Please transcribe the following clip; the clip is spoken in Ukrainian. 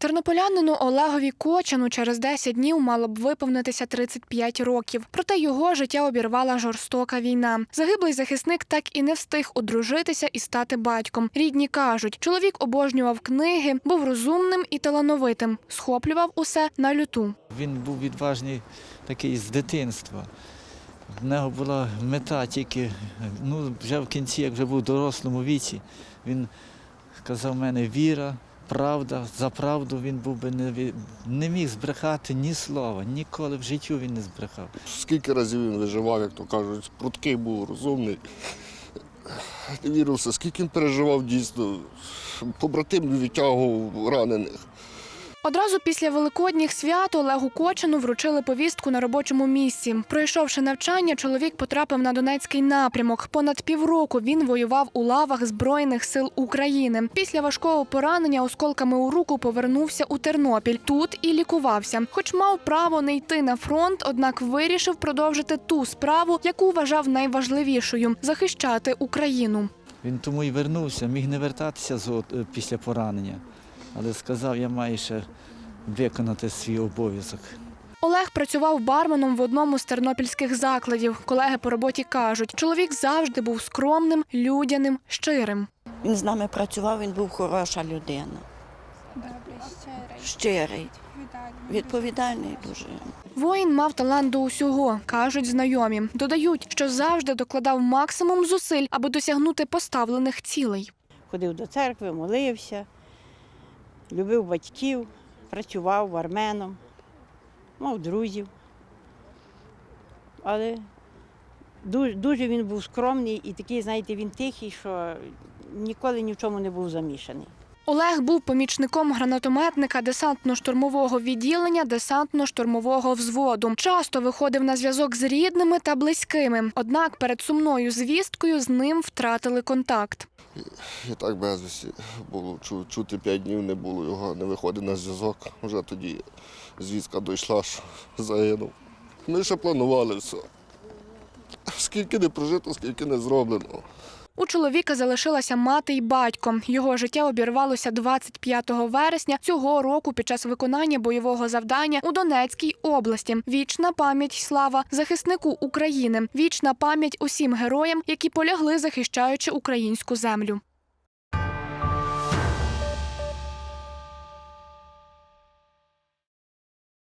Тернополянину Олегові Кочану через 10 днів мало б виповнитися 35 років. Проте його життя обірвала жорстока війна. Загиблий захисник так і не встиг одружитися і стати батьком. Рідні кажуть, чоловік обожнював книги, був розумним і талановитим, схоплював усе на люту. Він був відважний такий з дитинства. В нього була мета тільки, ну, вже в кінці, як вже був в дорослому віці, він сказав, мене віра, правда, за правду він був би не, не міг збрехати ні слова, ніколи в життю він не збрехав. Скільки разів він виживав, як то кажуть, пруткий був, розумний. Не вірився, скільки він переживав дійсно. Побратим відтягував ранених. Одразу після великодніх свят Олегу Кочину вручили повістку на робочому місці. Пройшовши навчання, чоловік потрапив на Донецький напрямок. Понад півроку він воював у лавах Збройних сил України. Після важкого поранення осколками у руку повернувся у Тернопіль. Тут і лікувався. Хоч мав право не йти на фронт, однак вирішив продовжити ту справу, яку вважав найважливішою захищати Україну. Він тому і вернувся, міг не вертатися е, після поранення, але сказав, я маю ще виконати свій обов'язок. Олег працював барменом в одному з тернопільських закладів. Колеги по роботі кажуть, чоловік завжди був скромним, людяним, щирим. Він з нами працював, він був хороша людина. Добрий, щирий, Щирий, відповідальний. відповідальний дуже. Воїн мав талант до усього, кажуть знайомі. Додають, що завжди докладав максимум зусиль, аби досягнути поставлених цілей. ходив до церкви, молився, любив батьків, працював арменом, мав друзів. Але дуже, дуже він був скромний і такий, знаєте, він тихий, що ніколи ні в чому не був замішаний. Олег був помічником гранатометника десантно-штурмового відділення десантно-штурмового взводу. Часто виходив на зв'язок з рідними та близькими. Однак перед сумною звісткою з ним втратили контакт. І так безвісті було. Чути п'ять днів не було його, не виходить на зв'язок. Вже тоді звістка дійшла, що загинув. Ми ще планували все. Скільки не прожито, скільки не зроблено. Чоловіка залишилася мати й батько. Його життя обірвалося 25 вересня цього року під час виконання бойового завдання у Донецькій області. Вічна пам'ять слава захиснику України. Вічна пам'ять усім героям, які полягли захищаючи українську землю.